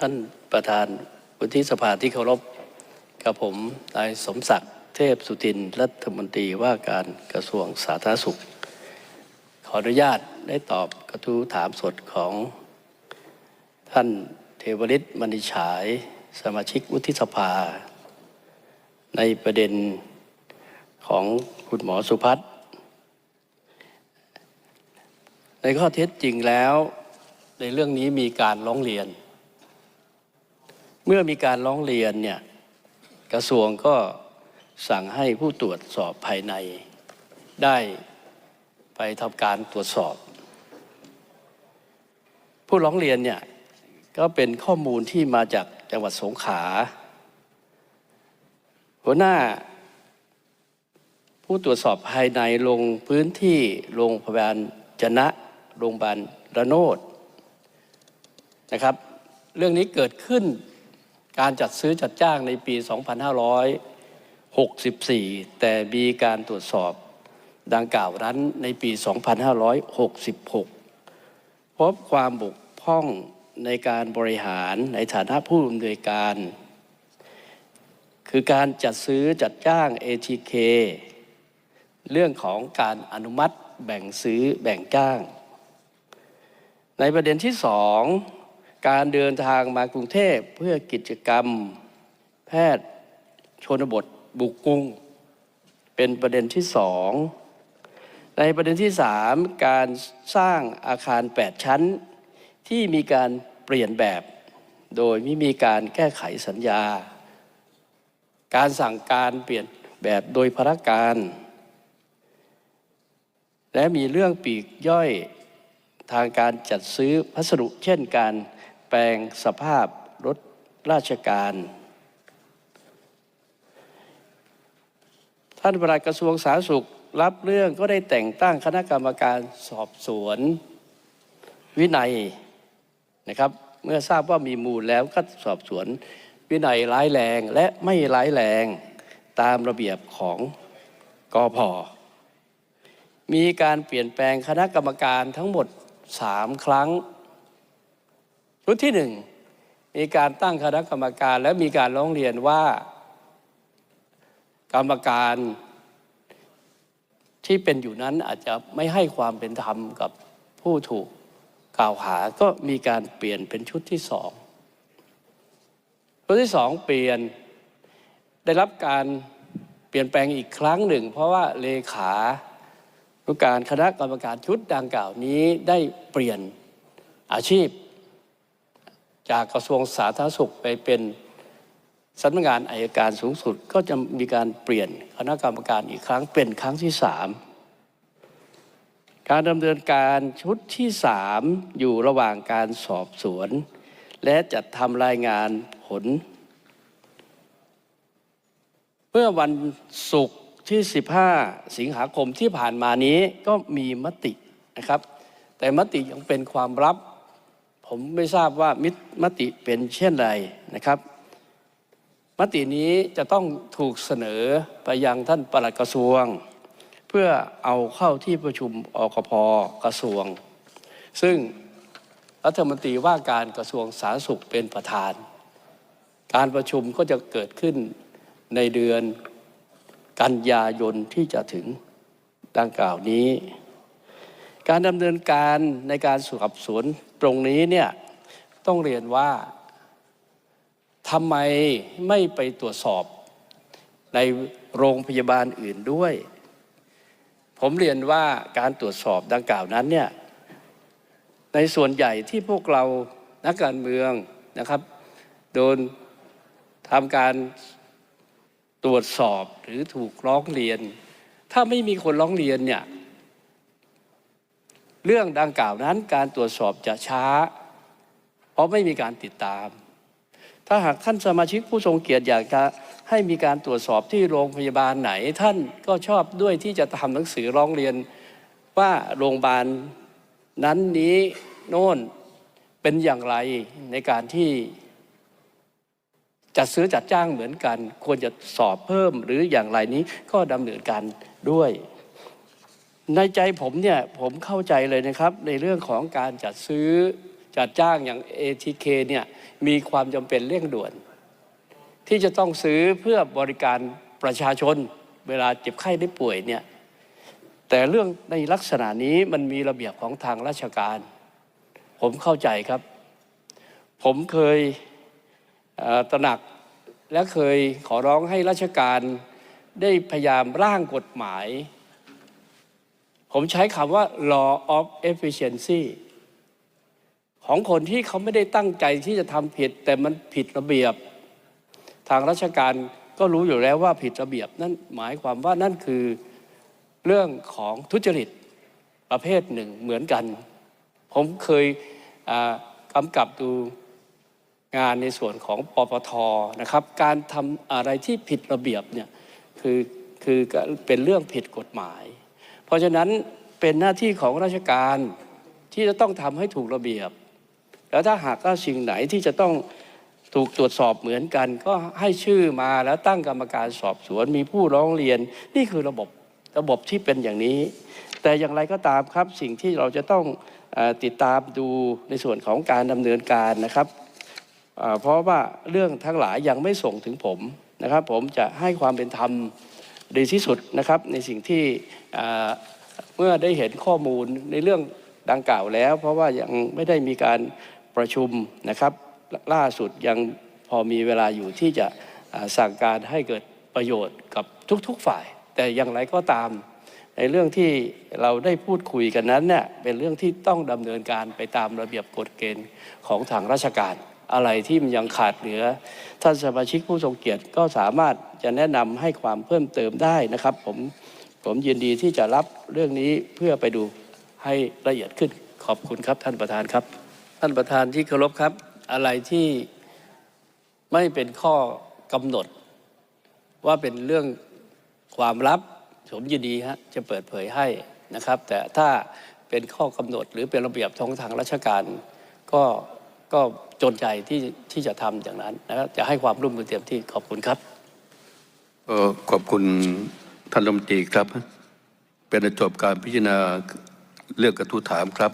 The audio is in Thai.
ท่านประธานวุฒิสภาที่เคารพกับผมนายสมศักดิ์เทพสุทินรัฐมนตรีว่าการกระทรวงสาธารณสุข ขออนุญาตได้ตอบกระทู้ถามสดของ ท่านเทวฤทธิ์มณีฉาย สมาชิกวุฒิสภา ในประเด็นของคุณหมอสุพัฒน์ในข้อเท็จจริงแล้ว ในเรื่องนี้มีการร้องเรียน เมื่อมีการร้องเรียนเนี่ยกระทรวงก็สั่งให้ผู้ตรวจสอบภายใน ได้ไปทำการตรวจสอบ ผู้ร้องเรียนเนี่ยก็เป็นข้อมูลที่มาจากจังหวัดสงขลาหัวหน้า ผู้ตรวจสอบภายในลงพื้นที่โรงพยาบาลจนะโรงพยาบาลระโนดนะครับ เรื่องนี้เกิดขึ้น การจัดซื้อจัดจ้างในปี 2564 แต่มีการตรวจสอบดังกล่าวนั้นในปี 2566 พบความบกพร่องในการบริหารในฐานะผู้อำนวยการ คือการจัดซื้อจัดจ้าง ATK เรื่องของการอนุมัติแบ่งซื้อแบ่งจ้าง ในประเด็นที่สอง การเดินทางมากรุงเทพเพื่อกิจกรรม แพทย์ชนบทบุกกรุง เป็นประเด็นที่สองในประเด็นที่สามการสร้างอาคาร 8 ชั้น ที่มีการเปลี่ยนแบบ โดยไม่มีการแก้ไขสัญญา การสั่งการเปลี่ยนแบบโดยพระการ และมีเรื่องปีกย่อยทางการจัดซื้อพัสดุเช่นการ แปลงสภาพรถราชการ ท่านประหลัดกระทรวงสาธารณสุขรับเรื่องก็ได้แต่งตั้งคณะกรรมการสอบสวน วินัยนะครับ เมื่อทราบว่ามีมูลแล้วก็สอบสวนวินัยร้ายแรงและไม่ร้ายแรงตามระเบียบของกอพอมีการเปลี่ยนแปลงคณะกรรมการทั้งหมดสามครั้ง ชุดที่หนึ่งมีการตั้งคณะกรรมการและมีการร้องเรียนว่า กรรมการที่เป็นอยู่นั้นอาจจะไม่ให้ความเป็นธรรมกับผู้ถูกกล่าวหาก็มีการเปลี่ยนเป็นชุดที่สองชุดที่สองเปลี่ยนได้รับการเปลี่ยนแปลงอีกครั้งหนึ่ง เพราะว่าเลขานุการคณะกรรมการชุดดังกล่าวนี้ได้เปลี่ยนอาชีพ จากกระทรวงสาธารณสุขไปเป็นสำนักงานอายการสูงสุดก็จะมีการเปลี่ยนคณะกรรมการอีกครั้งเป็นครั้งที่สามการดำเนินการชุดที่สามอยู่ระหว่างการสอบสวน และจัดทำรายงานผล เมื่อวันศุกร์ที่ 15 สิงหาคมที่ผ่านมานี้ก็มีมตินะครับ แต่มติยังเป็นความลับ ผมไม่ทราบว่ามิมติเป็นเช่นไรนะครับ มตินี้จะต้องถูกเสนอไปยังท่านปลัดกระทรวง เพื่อเอาเข้าที่ประชุมอกพกระทรวง ซึ่งรัฐมนตรีว่าการกระทรวงสาธารณสุขเป็นประธาน การประชุมก็จะเกิดขึ้นในเดือนกันยายนที่จะถึงดังกล่าวนี้ การดำเนินการในการสอบสวน ตรงนี้เนี่ยต้องเรียนว่าทำไมไม่ไปตรวจสอบในโรงพยาบาลอื่นด้วย ผมเรียนว่าการตรวจสอบดังกล่าวนั้นเนี่ยในส่วนใหญ่ที่พวกเรานักการเมืองนะครับ โดนทำการตรวจสอบหรือถูกร้องเรียน ถ้าไม่มีคนร้องเรียนเนี่ย เรื่องดังกล่าวนั้นการตรวจสอบจะช้า เพราะไม่มีการติดตาม ถ้าหากท่านสมาชิกผู้ทรงเกียรติอยากจะให้มีการตรวจสอบที่โรงพยาบาลไหน ท่านก็ชอบด้วยที่จะทำหนังสือร้องเรียนว่าโรงพยาบาลนั้นนี้โน่นเป็นอย่างไรในการที่จัดซื้อจัดจ้างเหมือนกัน ควรจะสอบเพิ่มหรืออย่างไรนี้ก็ดำเนินการด้วย ในใจผมเนี่ยผมเข้าใจเลยนะครับ ในเรื่องของการจัดซื้อจัดจ้างอย่าง ATK เนี่ยมีความจำเป็นเร่งด่วน ที่จะต้องซื้อเพื่อบริการประชาชน เวลาเจ็บไข้ได้ป่วยเนี่ยแต่เรื่องในลักษณะนี้มันมีระเบียบของทางราชการ ผมเข้าใจครับ ผมเคยเตระหนักและเคยขอร้องให้ราชการได้พยายามร่างกฎหมาย ผมใช้คำว่า law of efficiency ของคนที่เขาไม่ได้ตั้งใจที่จะทำผิด แต่มันผิดระเบียบ ทางราชการก็รู้อยู่แล้วว่าผิดระเบียบ นั่นหมายความว่านั่นคือเรื่องของทุจริตประเภทหนึ่งเหมือนกัน ผมเคยกำกับดูงานในส่วนของปปทนะครับ การทำอะไรที่ผิดระเบียบเนี่ยคือคือเป็นเรื่องผิดกฎหมาย เพราะฉะนั้นเป็นหน้าที่ของราชการที่จะต้องทำให้ถูกระเบียบ แล้วถ้าหากว่าสิ่งไหนที่จะต้องถูกตรวจสอบเหมือนกัน ก็ให้ชื่อมาแล้วตั้งกรรมการสอบสวนมีผู้ร้องเรียน นี่คือระบบระบบที่เป็นอย่างนี้ แต่อย่างไรก็ตามครับสิ่งที่เราจะต้องอติดตามดูในส่วนของการดำเนินการนะครับเพราะว่าเรื่องทั้งหลายยังไม่ส่งถึงผมนะครับ ผมจะให้ความเป็นธรรม ดีที่สุดนะครับในสิ่งที่เมื่อได้เห็นข้อมูลในเรื่องดังกล่าวแล้ว เพราะว่ายังไม่ได้มีการประชุมนะครับ ล่าสุดยังพอมีเวลาอยู่ที่จะสั่งการให้เกิดประโยชน์กับทุกๆฝ่าย แต่อย่างไรก็ตาม ในเรื่องที่เราได้พูดคุยกันนั้นเนี่ยเป็นเรื่องที่ต้องดำเนินการไปตามระเบียบกฎเกณฑ์ของทางราชการ อะไรที่มันยังขาดเหลือ ท่านสมาชิกผู้ทรงเกียรติก็สามารถจะแนะนำให้ความเพิ่มเติมได้นะครับ ผมผมยินดีที่จะรับเรื่องนี้เพื่อไปดูให้ละเอียดขึ้นขอบคุณครับท่านประธานครับ ท่านประธานที่เคารพครับ อะไรที่ไม่เป็นข้อกำหนด ว่าเป็นเรื่องความลับผมยินดีฮะจะเปิดเผยให้นะครับ แต่ถ้าเป็นข้อกำหนดหรือเป็นระเบียบท้องทางราชการ ก็ ก็จนใจที่ที่จะทำอย่างนั้นนะครับจะให้ความร่วมมือเต็มที่ขอบคุณครับเอ่อขอบคุณท่านรัฐมนตรีครับ เป็นจบการพิจารณาเรื่องกระทู้ถามครับ